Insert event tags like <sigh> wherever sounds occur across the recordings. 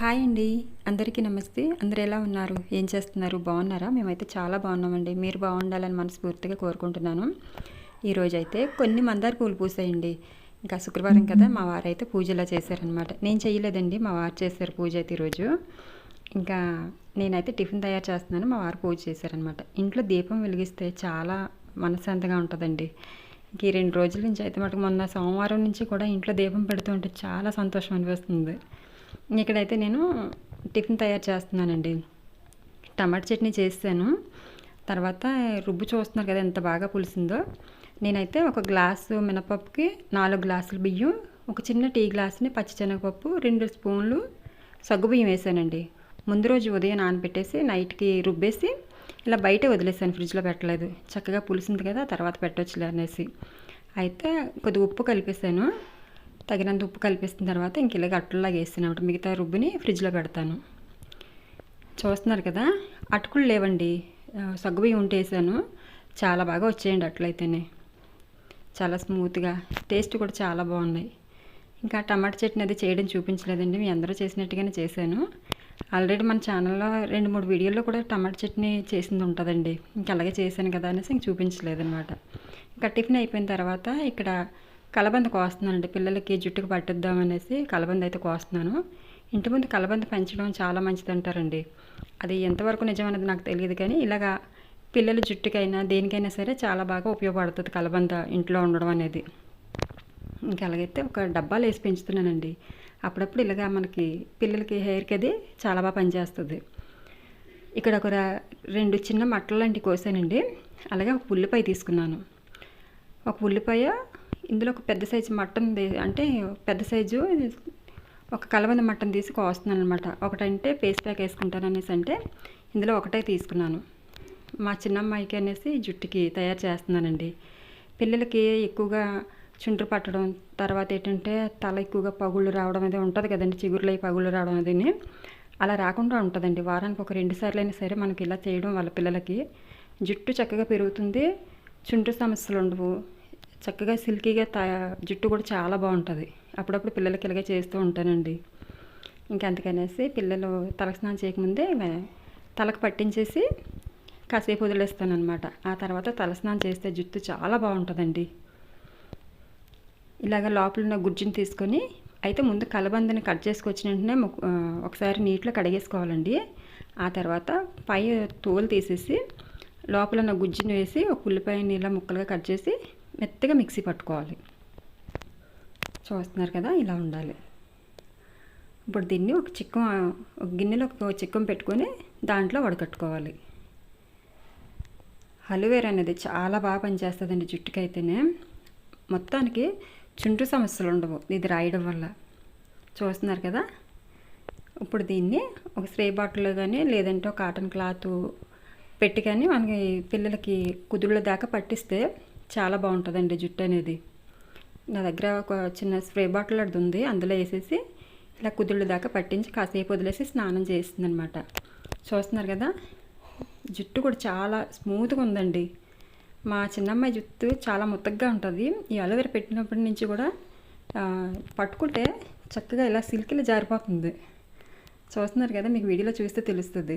Hi అండి. అందరికీ నమస్తే. అందరు ఎలా ఉన్నారు? ఏం చేస్తున్నారు? బాగున్నారా? మేమైతే చాలా బాగున్నామండి. మీరు బాగుండాలని మనస్ఫూర్తిగా కోరుకుంటున్నాను. ఈరోజు అయితే కొన్ని మందార పూలు పూసాయండి. ఇంకా శుక్రవారం కదా మా వారు అయితే పూజలా చేశారనమాట నేను చేయలేదండి. మా వారు చేశారు పూజ అయితే ఈరోజు. ఇంకా నేనైతే టిఫిన్ తయారు చేస్తున్నాను. మా వారు పూజ చేశారనమాట ఇంట్లో దీపం వెలిగిస్తే చాలా మనశ్శాంతిగా ఉంటుందండి. ఇంక ఈ రెండు రోజుల నుంచి అయితే మటుకు మొన్న సోమవారం నుంచి కూడా ఇంట్లో దీపం పెడుతూ ఉంటే చాలా సంతోషం అనిపిస్తుంది. ఇక్కడైతే నేను టిఫిన్ తయారు చేస్తున్నానండి. టమాటా చట్నీ చేస్తాను తర్వాత రుబ్బు చూస్తున్నారు కదా ఎంత బాగా పులిసిందో. నేనైతే ఒక గ్లాసు మినపప్పుకి నాలుగు గ్లాసులు బియ్యం ఒక చిన్న టీ గ్లాసుని పచ్చిశనగపప్పు రెండు స్పూన్లు సగ్గుబియ్యం వేసానండి. ముందు రోజు ఉదయం నానబెట్టేసి నైట్కి రుబ్బేసి ఇలా బయట వదిలేసాను ఫ్రిడ్జ్లో పెట్టలేదు. చక్కగా పులిసింది కదా తర్వాత పెట్టవచ్చులే అనేసి. అయితే కొద్దిగా ఉప్పు కలిపేసాను తగినంత ఉప్పు కలిపేసిన తర్వాత ఇంక ఇలాగ అట్టలాగా వేస్తాను మిగతా రుబ్బుని ఫ్రిడ్జ్లో పెడతాను. చూస్తున్నారు కదా అటుకులు లేవండి. ఆ, సగ్గుబియ్యం ఉంటే వేసాను. చాలా బాగా వచ్చేయండి అట్లయితేనే చాలా స్మూత్గా. టేస్ట్ కూడా చాలా బాగున్నాయి. ఇంకా టమాటా చట్నీ అది చేయడం చూపించలేదండి. మీ అందరూ చేసినట్టుగానే చేశాను. ఆల్రెడీ మన ఛానల్లో రెండు మూడు వీడియోల్లో కూడా టమాటా చట్నీ చేసింది ఉంటుందండి. ఇంకా అలాగే చేశాను కదా అనేసి ఇంక చూపించలేదన్నమాట. ఇంకా టిఫిన్ అయిపోయిన తర్వాత ఇక్కడ కలబంద కోస్తున్నానండి. పిల్లలకి జుట్టుకు పట్టిద్దామనేసి కలబంద అయితే కోస్తున్నాను. ఇంటి ముందు కలబంద పెంచడం చాలా మంచిది అంటారండి అది ఎంతవరకు నిజమన్నది నాకు తెలియదు కానీ ఇలాగా పిల్లల జుట్టుకైనా దేనికైనా సరే చాలా బాగా ఉపయోగపడుతుంది కలబంద ఇంట్లో ఉండడం అనేది. ఇంకా అలాగైతే ఒక డబ్బాలు వేసి పెంచుతున్నానండి. అప్పుడప్పుడు ఇలాగా మనకి పిల్లలకి హెయిర్కి అది చాలా బాగా పనిచేస్తుంది. ఇక్కడ ఒక రెండు చిన్న మట్టలు లాంటివి కోసానండి. అలాగే ఒక ఉల్లిపాయ తీసుకున్నాను. ఒక ఉల్లిపాయ ఇందులో ఒక పెద్ద సైజు మటన్ అంటే పెద్ద సైజు ఒక కలబంద మటన్ తీసి కోస్తున్నాను అనమాట ఒకటంటే పేస్ట్ ప్యాక్ వేసుకుంటాను అనేసి అంటే ఇందులో ఒకటే తీసుకున్నాను. మా చిన్నమ్మాయికి అనేసి జుట్టుకి తయారు చేస్తున్నానండి. పిల్లలకి ఎక్కువగా చుండ్రు పట్టడం తర్వాత ఏంటంటే తల ఎక్కువగా పగుళ్ళు రావడం అనేది ఉంటుంది కదండి చిగురులై పగుళ్ళు రావడం అదిని. అలా రాకుండా ఉంటుందండి. వారానికి ఒక రెండు సార్లు అయినా సరే మనకి ఇలా చేయడం వాళ్ళ పిల్లలకి జుట్టు చక్కగా పెరుగుతుంది చుండ్రు సమస్యలు ఉండవు. చక్కగా సిల్కీగా త జుట్టు కూడా చాలా బాగుంటుంది. అప్పుడప్పుడు పిల్లలకి ఇలాగే చేస్తూ ఉంటానండి. ఇంకా అందుకనేసి పిల్లలు తలస్నానం చేయకముందే తలకు పట్టించేసి కాసేపు వదిలేస్తాను ఆ తర్వాత తలస్నానం చేస్తే జుట్టు చాలా బాగుంటుందండి. ఇలాగ లోపల ఉన్న గుజ్జుని తీసుకొని అయితే ముందు కలబందని కట్ చేసుకొచ్చిన వెంటనే ఒకసారి నీటిలో కడిగేసుకోవాలండి. ఆ తర్వాత పై తోలు తీసేసి లోపల ఉన్న గుజ్జుని వేసి ఒక ఉల్లిపాయ ఇలా ముక్కలుగా కట్ చేసి మెత్తగా మిక్సీ పట్టుకోవాలి. చూస్తున్నారు కదా ఇలా ఉండాలి. ఇప్పుడు దీన్ని ఒక చిక్కం ఒక గిన్నెలో ఒక చిక్కం పెట్టుకొని దాంట్లో వడకట్టుకోవాలి. హలువేర్ అనేది చాలా బాగా పనిచేస్తుందండి జుట్టుకైతేనే. మొత్తానికి చుండ్రు సమస్యలు ఉండవు ఇది రాయడం వల్ల. చూస్తున్నారు కదా ఇప్పుడు దీన్ని ఒక స్ప్రే బాటిల్లో కానీ లేదంటే ఒక కాటన్ క్లాత్ పెట్టి కానీ మనకి పిల్లలకి కుదుళ్ళ దాకా పట్టిస్తే చాలా బాగుంటుందండి జుట్టు అనేది. నా దగ్గర ఒక చిన్న స్ప్రే బాటిల్ అది ఉంది అందులో వేసేసి ఇలా కుదుళ్ళు దాకా పట్టించి కాసేపు వదిలేసి స్నానం చేస్తుంది అనమాట చూస్తున్నారు కదా జుట్టు కూడా చాలా స్మూత్గా ఉందండి. మా చిన్నమ్మాయి జుట్టు చాలా ముత్తగ్గా ఉంటుంది. ఈ అలోవెరా పెట్టినప్పటి నుంచి కూడా పట్టుకుంటే చక్కగా ఇలా సిల్కిలా జారిపోతుంది. చూస్తున్నారు కదా మీకు వీడియోలో చూస్తే తెలుస్తుంది.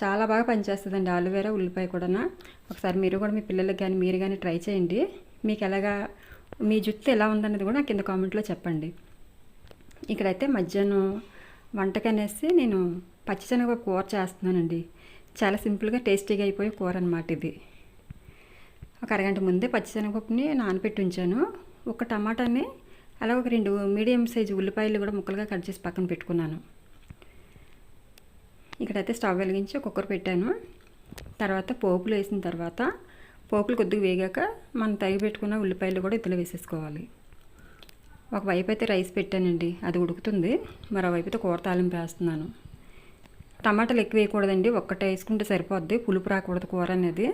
చాలా బాగా పనిచేస్తుందండి ఆలువేరా ఉల్లిపాయ కూడా ఒకసారి మీరు కూడా మీ పిల్లలకి కానీ మీరు కానీ ట్రై చేయండి. మీకు ఎలాగా మీ జుట్టు ఎలా ఉందన్నది కూడా కింద కామెంట్లో చెప్పండి. ఇక్కడైతే మధ్యాహ్నం వంటకనేసి నేను పచ్చిశనగ కూర చేస్తున్నానండి. చాలా సింపుల్గా టేస్టీగా అయిపోయే కూర అనమాట ఇది. ఒక అరగంట ముందే పచ్చిశనగపప్పుని నానబెట్టి ఉంచాను. ఒక టమాటాని అలా ఒక రెండు మీడియం సైజు ఉల్లిపాయలు కూడా ముక్కలుగా కట్ చేసి పక్కన పెట్టుకున్నాను. ఇక్కడైతే స్టవ్ వెలిగించి కుక్కర్ పెట్టాను. తర్వాత పోపులు వేసిన తర్వాత పోపులు కొద్దిగా వేగాక మనం తరిగి పెట్టుకున్న ఉల్లిపాయలు కూడా ఇందులో వేసేసుకోవాలి. ఒకవైపు అయితే రైస్ పెట్టానండి అది ఉడుకుతుంది. మరోవైపు అయితే కూర తాలింపు వేస్తున్నాను. టమాటాలు ఎక్కువ వేయకూడదండి ఒక్కటే వేసుకుంటే సరిపోద్ది. పులుపు రాకూడదు కూర అనేది.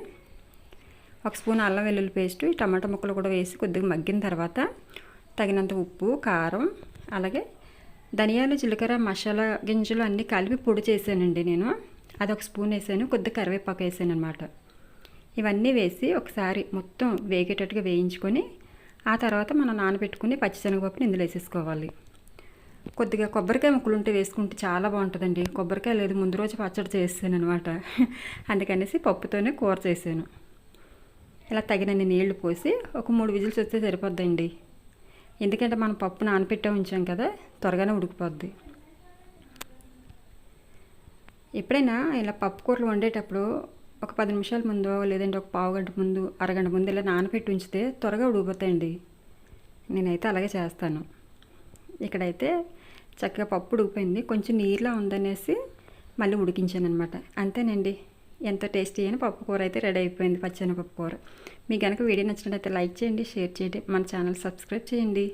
ఒక స్పూన్ అల్లం వెల్లుల్లి పేస్ట్ ఈ టమాటా ముక్కలు కూడా వేసి కొద్దిగా మగ్గిన తర్వాత తగినంత ఉప్పు కారం అలాగే ధనియాలు జీలకర్ర మసాలా గింజలు అన్నీ కలిపి పొడి చేశానండి నేను. అది ఒక స్పూన్ వేసాను కొద్దిగా కరివేపాకు వేసాను అనమాట ఇవన్నీ వేసి ఒకసారి మొత్తం వేగేటట్టుగా వేయించుకొని ఆ తర్వాత మనం నానబెట్టుకుని పచ్చిశనగపప్పుని ఇందులో వేసేసుకోవాలి. కొద్దిగా కొబ్బరికాయ ముక్కలు ఉంటే వేసుకుంటే చాలా బాగుంటుందండి. కొబ్బరికాయ లేదు ముందు రోజు పచ్చడి చేసాను అనమాట <laughs> అందుకనేసి పప్పుతోనే కూర చేశాను. ఇలా తగినన్ని నీళ్ళు పోసి ఒక మూడు విజిల్స్ వస్తే సరిపోద్దండి. ఎందుకంటే మనం పప్పు నానపెట్టే ఉంచాం కదా త్వరగానే ఉడికిపోద్ది. ఎప్పుడైనా ఇలా పప్పు కూరలు వండేటప్పుడు ఒక పది నిమిషాల ముందు లేదంటే ఒక పావు గంట ముందు అరగంట ముందు ఇలా నానపెట్టి ఉంచితే త్వరగా ఉడికిపోతాయండి. నేనైతే అలాగే చేస్తాను. ఇక్కడైతే చక్కగా పప్పు ఉడికిపోయింది. కొంచెం నీరులా ఉందనేసి మళ్ళీ ఉడికించాను అనమాట అంతేనండి. ఎంతో టేస్టీ అయిన పప్పుకూర అయితే రెడీ అయిపోయింది పచ్చని పప్పు కూర మీకు కనుక వీడియో నచ్చినట్లయితే లైక్ చేయండి షేర్ చేయండి. మన ఛానల్ సబ్స్క్రైబ్ చేయండి.